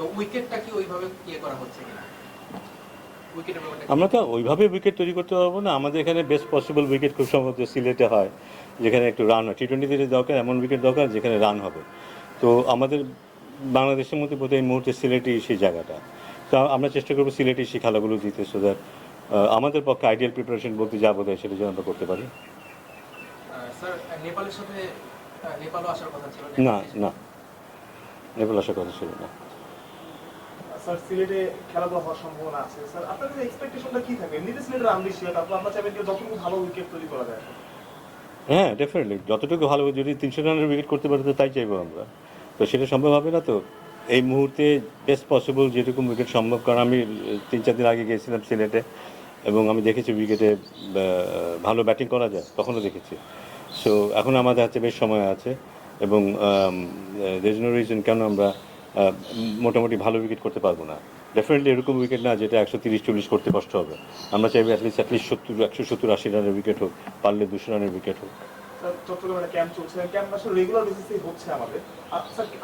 তো উইকেটটা কি ওইভাবে ইয়ে করা হচ্ছে কিনা? আমরা তো ওইভাবে উইকেট তৈরি করতে পারব না। আমাদের এখানে বেস্ট পসিবল উইকেট খুব সম্ভবত সিলেটে হয় যেখানে একটু রান হয়। টি টোয়েন্টিতে দরকার এমন উইকেট দরকার যেখানে রান হবে। তো আমাদের বাংলাদেশের মধ্যে বোধহয় এই মুহূর্তে সিলেটই সেই জায়গাটা। তো আমরা চেষ্টা করব সিলেটই সেই খেলাগুলো দিতে সো দ্যাট আমাদের পক্ষে আইডিয়াল প্রিপারেশন বলতে যা বোধ হয় সেটা যেন আমরা করতে পারি। না না। নেপাল আসার কথা ছিল না। হয় ডেফিনেটলি যতটুকু ভালো যদি তিনশো রানের উইকেট করতে পারি, তো তাই চাইব আমরা। তো সেটা সম্ভব হবে না তো? এই মুহূর্তে বেস্ট পসিবল যেরকম উইকেট সম্ভব, কারণ আমি তিন, চার দিন আগে গিয়েছিলাম সিলেটে, এবং আমি দেখেছি উইকেটে ভালো ব্যাটিং করা যায়, তখনও দেখেছি। সো এখন আমাদের হাতে বেশ সময় আছে, এবং দের নো রিজন কেন আমরা মোটামুটি ভালো উইকেট করতে পারব না। ডেফিনেটলি এরকম উইকেট না যেটা একশো তিরিশ চল্লিশ করতে কষ্ট হবে। আমরা চাইব অ্যাটলিস্ট অ্যাটলিস্ট সত্তর একশো সত্তর আশি রানের উইকেট হোক পারলে দুশো রানের উইকেট হোক। চট্টগ্রামে ক্যাম্প চলছে। ক্যাম্প আসলে রেগুলার হচ্ছে আমাদের।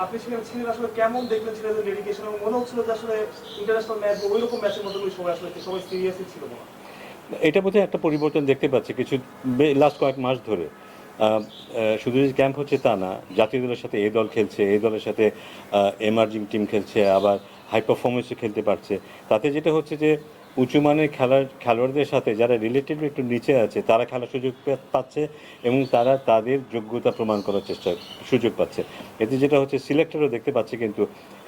আপনি সেখানে ছিলেন আসলে কেমন দেখলেন ছিলেন ডেডিকেশন এবং মনে হচ্ছিল যে আসলে ইন্টারন্যাশনাল ম্যাচ ওই রকম ম্যাচের মতো করে সবাই আসলে সবাই সিরিয়াসই ছিল মনে। এটা বোধহয় একটা পরিবর্তন দেখতে পাচ্ছি। কিছু লাস্ট কয়েক মাস ধরে শুধু যে ক্যাম্প হচ্ছে তা না জাতীয় দলের সাথে এই দল খেলছে, এই দলের সাথে এমার্জিং টিম খেলছে, আবার হাই পারফরমেন্সে খেলতে পারছে। তাতে যেটা হচ্ছে যে, উঁচু মানের খেলার, খেলোয়াড়দের সাথে যারা রিলেটিভ একটু নিচে আছে, তারা খেলার সুযোগ পাচ্ছে এবং তারা তাদের যোগ্যতা প্রমাণ করার চেষ্টা, সুযোগ পাচ্ছে। এতে যেটা হচ্ছে সিলেক্টরও দেখতে পাচ্ছে কিন্তু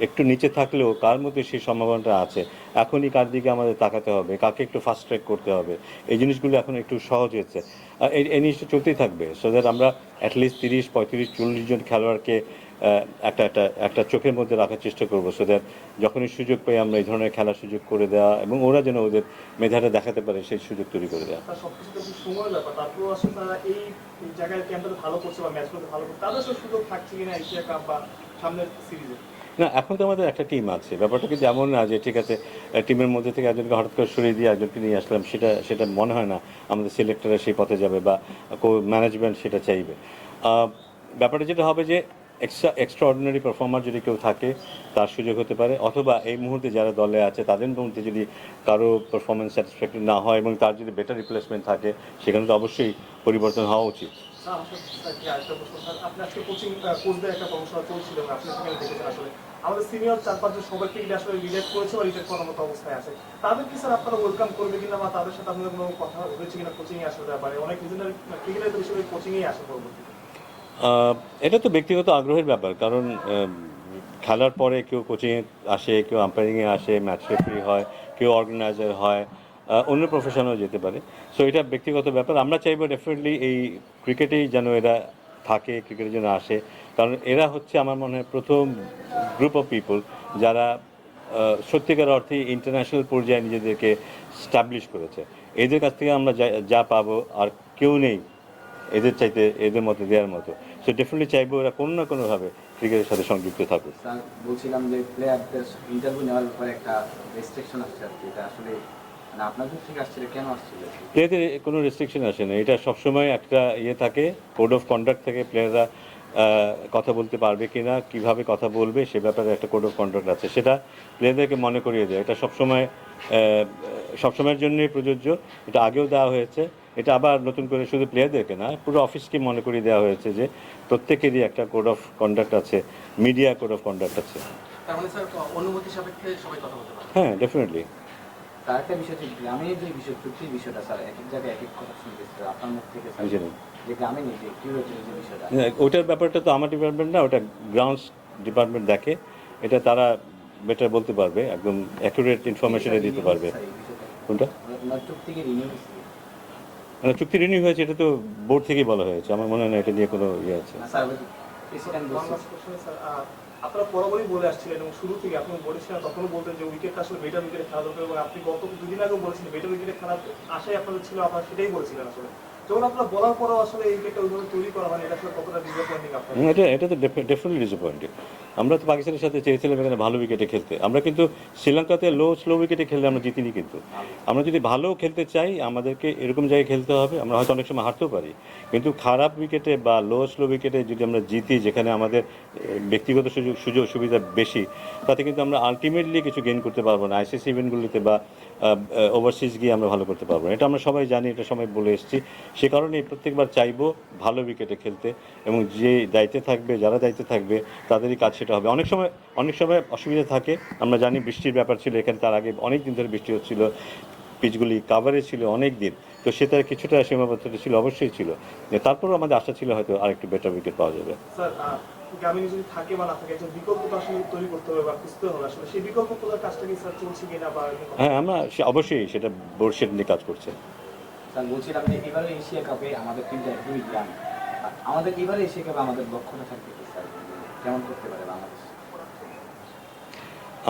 একটু নিচে থাকলেও কার মধ্যে সেই সম্ভাবনাটা আছে। এখনই কার দিকে আমাদের তাকাতে হবে, কাকে একটু ফাস্ট ট্র্যাক করতে হবে। এই জিনিসগুলো এখন একটু সহজ হয়েছে। এই জিনিসটা চলতেই থাকবে। সো দ্যাট আমরা অ্যাটলিস্ট তিরিশ, পঁয়ত্রিশ, চল্লিশ জন খেলোয়াড়কে একটা একটা একটা চোখের মধ্যে রাখার চেষ্টা করব। সো দ্যাট যখনই সুযোগ পাই আমরা এই ধরনের খেলার সুযোগ করে দেওয়া এবং ওরা যেন ওদের মেধাটা দেখাতে পারে, সেই সুযোগ তৈরি করে দেওয়া। ভালো করছে বা ম্যাচগুলোতে ভালো করছে, তাদের সুযোগ থাকছে কিনা এশিয়া কাপ বা সামনের সিরিজে না, এখন তো আমাদের একটা টিম আছে। ব্যাপারটা কিন্তু এমন না যে, ঠিক আছে টিমের মধ্যে থেকে একজনকে হঠাৎ করে সরিয়ে দিয়ে একজনকে নিয়ে আসলাম, সেটা সেটা মনে হয় না আমাদের সিলেক্টররা সেই পথে যাবে বা ম্যানেজমেন্ট সেটা চাইবে। ব্যাপারটা যেটা হবে যে এক্সট্রা এক্সট্রা অর্ডিনারি পারফর্মার যদি কেউ থাকে, তার সুযোগ হতে পারে। অথবা এই মুহূর্তে যারা দলে আছে, তাদের মধ্যে যদি কারও পারফরমেন্স স্যাটিসফ্যাক্টরি না হয় এবং তার যদি বেটার রিপ্লেসমেন্ট থাকে, সেখানে তো অবশ্যই পরিবর্তন হওয়া উচিত। আমাদের সিনিয়র চার পাঁচজন সবাইকে এটা আসলে রিলেট করেছে অবস্থায় আছে। তাদের কি স্যার আপনারা ওয়েলকাম করবে তাদের সাথে কোনো কথা কিনা ব্যাপারে অনেক কোচিংয়েই আসে এটা তো ব্যক্তিগত আগ্রহের ব্যাপার, কারণ খেলার পরে কেউ কোচিংয়ে আসে, কেউ আম্পায়ারিংয়ে আসে ম্যাচ রেফারি হয়, কেউ অর্গানাইজার হয় অন্য প্রফেশনেও যেতে পারে। সো এটা ব্যক্তিগত ব্যাপার। আমরা চাইব ডেফিনেটলি এই ক্রিকেটেই যেন এরা থাকে ক্রিকেটের জন্য আসে। কারণ এরা হচ্ছে আমার মনে হয় প্রথম গ্রুপ অফ পিপল যারা সত্যিকার অর্থে ইন্টারন্যাশনাল পর্যায়ে নিজেদেরকে স্টাবলিশ করেছে। এদের কাছ থেকে আমরা যা যা পাবো, আর কেউ নেই এদের চাইতে, এদের মতো দেওয়ার মতো। সো ডেফিনেটলি চাইব ওরা কোনো না কোনোভাবে ক্রিকেটের সাথে সংযুক্ত থাকুক। বলছিলাম যে প্লেয়ারদের ইন্টারভিউ নেওয়ার পরে একটা রেস্ট্রিকশন আসছে এটা আসলে মানে প্লেয়ারদের কোনো রেস্ট্রিকশন আসে না। এটা সবসময় একটা ইয়ে থাকে কোড অফ কন্ডাক্ট থাকে প্লেয়াররা কথা বলতে পারবে কি না কীভাবে কথা বলবে সে ব্যাপারে একটা কোড অফ কন্ডাক্ট আছে। সেটা প্লেয়ারদেরকে মনে করিয়ে দেয়। এটা সবসময় সবসময়ের জন্যই প্রযোজ্য। এটা আগেও দেওয়া হয়েছে। এটা আবার নতুন করে শুধু প্লেয়ারদেরকে না পুরো অফিসকে মনে করিয়ে দেওয়া হয়েছে যে প্রত্যেকেরই একটা কোড অফ কন্ডাক্ট আছে মিডিয়া কোড অফ কন্ডাক্ট আছে। মানে স্যার অনুমতি সাপেক্ষে সবাই কথা বলতে পারে হ্যাঁ ডেফিনেটলি তার একটা বিষয় হচ্ছে গ্রামের যে বিষয় চুক্তির বিষয়টা স্যার এক এক জায়গায় এক এক কথা শুনতেছে আপনার মুখ থেকে স্যার, বুঝে নিন যে গ্রামে নেই কি হয়েছিল যে বিষয়টা। হ্যাঁ, ওটার ব্যাপারটা তো আমার ডিপার্টমেন্ট না ওটা গ্রাউন্ডস ডিপার্টমেন্ট দেখে। এটা তারা বেটার বলতে পারবে একদম অ্যাকুরেট ইনফরমেশনে দিতে পারবে। কোনটা? মানে চুক্তি রিনিউ হয়েছে এটা তো বোর্ড থেকেই বলা হয়েছে। আমার মনে হয় না এটা নিয়ে কোনো ইয়ে আছে। আপনারা বরাবরই বলে আসছিলেন এবং শুরু থেকে আপনি বলেছিলেন তখনও বলতেন যে উইকেটটা আসলে বেটার উইকেটে খেলা দরকার এবং আপনি গত দুদিন আগেও বলেছিলেন বেটার উইকেটে খেলা আশাই আপনাদের ছিল আপনারা সেটাই বলেছিলেন আসলে। যখন আপনারা বলার পরও আসলে এই উইকেটটা ওইভাবে তৈরি করা হয়নি এটা আসলে কতটা ডিসঅ্যাপয়েন্টিং আপনার এটা এটা তো ডেফিনেটলি ডিসঅ্যাপয়েন্টিং আমরা তো পাকিস্তানের সাথে চেয়েছিলাম এখানে ভালো উইকেটে খেলতে। আমরা কিন্তু শ্রীলঙ্কাতে লো স্লো উইকেটে খেললে আমরা জিতিনি কিন্তু। আমরা যদি ভালো খেলতে চাই, আমাদেরকে এরকম জায়গায় খেলতে হবে, আমরা হয়তো অনেক সময় হারতেও পারি। কিন্তু খারাপ উইকেটে বা লো স্লো উইকেটে যদি আমরা জিতি, যেখানে আমাদের ব্যক্তিগত সুযোগ সুযোগ সুবিধা বেশি, তাতে কিন্তু আমরা আলটিমেটলি কিছু গেইন করতে পারব না। আইসিসি ইভেন্টগুলিতে বা ওভারসিজ গিয়ে আমরা ভালো করতে পারব না। এটা আমরা সবাই জানি, এটা সবাই বলে এসেছি। সে কারণে প্রত্যেকবার চাইব ভালো উইকেটে খেলতে এবং যে দায়িত্বে থাকবে, যারা দায়িত্বে থাকবে, তাদেরই কাজ সেটা হবে। অনেক সময় অনেক সময় অসুবিধা থাকে। আমরা জানি বৃষ্টির ব্যাপার ছিল এখানে তার আগে অনেক দিন ধরে বৃষ্টি হচ্ছিল। পিচগুলি কাভারে ছিল অনেক দিন। তো সেটা কিছুটা সীমাবদ্ধতা ছিল অবশ্যই ছিল। তারপরেও আমাদের আশা ছিল হয়তো আরেকটু বেটার উইকেট পাওয়া যাবে। স্যার যদি থাকে বা না থাকে একজন বিকল্প তো আসলে তৈরি করতে হবে বা খুঁজতে হবে আসলে। সেই বিকল্প খোঁজার কাজটা কি স্যার চলছে কিনা বা হ্যাঁ আমরা সে- অবশ্যই সেটা বোর্ড নিয়ে কাজ করছে। স্যার বলছিলাম যে এবারে এশিয়া কাপে আমাদের টিমটা একদমই আমাদের এবারে এশিয়া কাপে আমাদের লক্ষ্যটা থাকবে স্যার? কেমন করতে পারে বাংলাদেশ?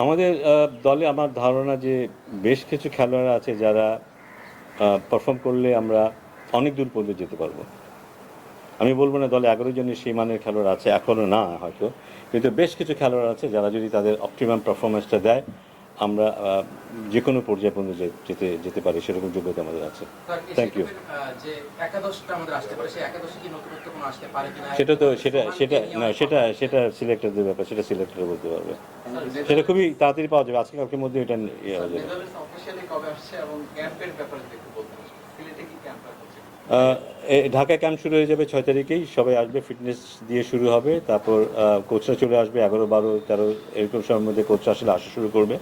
আমাদের দলে আমার ধারণা যে বেশ কিছু খেলোয়াড় আছে যারা পারফর্ম করলে আমরা অনেক দূর পর্যন্ত যেতে পারব। আমি বলব না দলে এগারো জনের সেই মানের খেলোয়াড় আছে এখনও না হয়তো। কিন্তু বেশ কিছু খেলোয়াড় আছে যারা যদি তাদের অপটিমাম পারফরমেন্সটা দেয় আমরা যে কোনো পর্যায়ে পর্যন্ত যেতে যেতে পারি সেরকম যোগ্যতা আমাদের আছে। থ্যাংক কিনা সেটা তো সেটা সেটা না সেটা। সেটা সিলেক্টরদের ব্যাপার সেটা সিলেক্টর বলতে পারবে। সেটা খুবই তাড়াতাড়ি পাওয়া যাবে আজকে কালকের মধ্যে এটা ইয়ে হয়ে যাবে। ঢাকায় ক্যাম্প শুরু হয়ে যাবে ছয় তারিখেই। সবাই আসবে ফিটনেস দিয়ে শুরু হবে। তারপর কোচরা চলে আসবে এগারো বারো তেরো এরকম সময়ের মধ্যে কোচরা আসলে আসা শুরু করবে।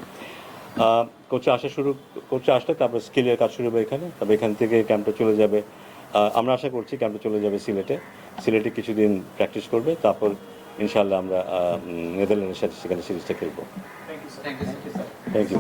কোচরা আসা শুরু কোচরা আসলে তারপর স্কিলের কাজ শুরু হবে এখানে। তারপর এখান থেকে ক্যাম্পটা চলে যাবে। আমরা আশা করছি ক্যাম্পটা চলে যাবে সিলেটে। সিলেটে কিছুদিন প্র্যাকটিস করবে তারপর ইনশাল্লাহ আমরা নেদারল্যান্ডের সাথে সেখানে সিরিজটা খেলব। Thank you